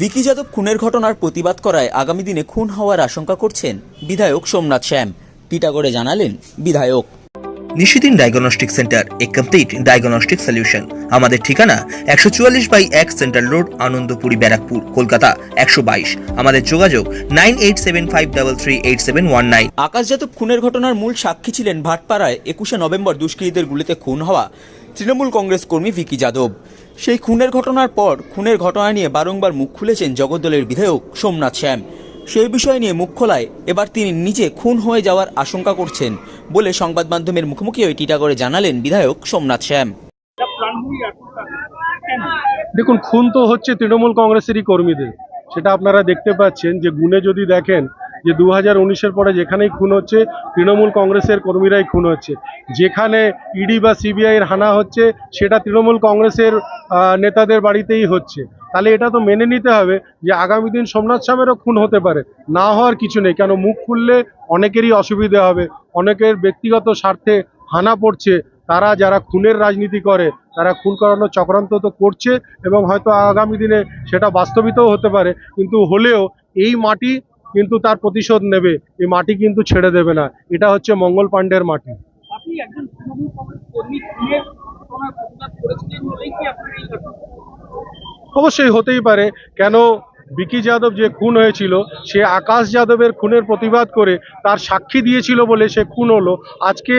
ভিকি যাদব খুনের ঘটনার প্রতিবাদ করায় আগামী দিনে খুন হওয়ার আশঙ্কা করছেন বিধায়ক সোমনাথ শ্যাম। টিটাগড়ে জানালেন বিধায়ক। Nishidin diagnostic centre, a complete diagnostic solution আমাদের ঠিকানা একশো চুয়াল্লিশ বাই এক সেন্ট্রাল রোড, আনন্দপুরি ব্যারাকপুর, কলকাতা, একশো বাইশ। আমাদের যোগাযোগ nine eight seven five double three eight seven one nine. Akash Yadav খুনের ঘটনার মূল সাক্ষী ছিলেন ভাটপাড়ায় একুশে নভেম্বর দুষ্কৃতীদের গুলিতে খুন হওয়া তৃণমূল কংগ্রেস কর্মী ভিকি যাদব। সেই খুনের ঘটনার পর খুনের ঘটনা নিয়ে বারংবার মুখ খুলেছেন জগদ্দলের বিধায়ক সোমনাথ শ্যাম। সেই বিষয় নিয়ে মুখ খোলায় এবার তিনি নিজে খুন হয়ে যাওয়ার আশঙ্কা করছেন বলে সংবাদ মাধ্যমের মুখোমুখি হয়ে টিটাগড়ে জানালেন বিধায়ক সোমনাথ শ্যাম। দেখুন, খুন তো হচ্ছে তৃণমূল কংগ্রেসেরই কর্মীদের। সেটা আপনারা দেখতে পাচ্ছেন যে গুণে যদি দেখেন যে দু হাজার উনিশের পরে যেখানেই খুন হচ্ছে, তৃণমূল কংগ্রেসের কর্মীরাই খুন হচ্ছে। যেখানে ইডি বা সিবিআইয়ের হানা হচ্ছে, সেটা তৃণমূল কংগ্রেসের নেতাদের বাড়িতেই হচ্ছে। তাহলে এটা তো মেনে নিতে হবে যে আগামী দিন সোমনাথ স্বামীরও খুন হতে পারে। না হওয়ার কিছু নেই, কেন মুখ খুললে অনেকেরই অসুবিধা হবে। অনেকের ব্যক্তিগত স্বার্থে হানা পড়ছে তারা যারা খুনের রাজনীতি করে তারা খুন করানোর চক্রান্ত তো করছে এবং হয়তো আগামী দিনে সেটা বাস্তবিতও হতে পারে কিন্তু হলেও এই মাটি কিন্তু তার প্রতিশোধ নেবে এই মাটি কিন্তু ছেড়ে দেবে না। এটা হচ্ছে মঙ্গল পাণ্ডের মাটি। অবশ্যই হতেই পারে কেন বিকি যাদব যে খুন হয়েছিল, সে আকাশ যাদবের খুনের প্রতিবাদ করে তার সাক্ষী দিয়েছিল বলে সে খুন হলো। আজকে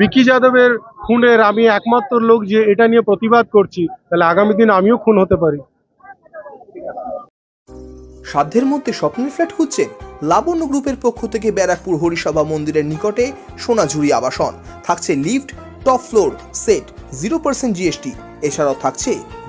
বিকি যাদবের খুনের আমি একমাত্র লোক যে এটা নিয়ে প্রতিবাদ করছি, তাহলে আগামী দিন আমিও খুন হতে পারি। সাধ্যের মধ্যে স্বপ্নের ফ্ল্যাট খুঁজছেন লাবণ্য গ্রুপের পক্ষ থেকে ব্যারাকপুর হরিসভা মন্দিরের নিকটে সোনাঝুরি আবাসন। থাকছে lift, top floor, set, zero percent GST. এছাড়াও থাকছে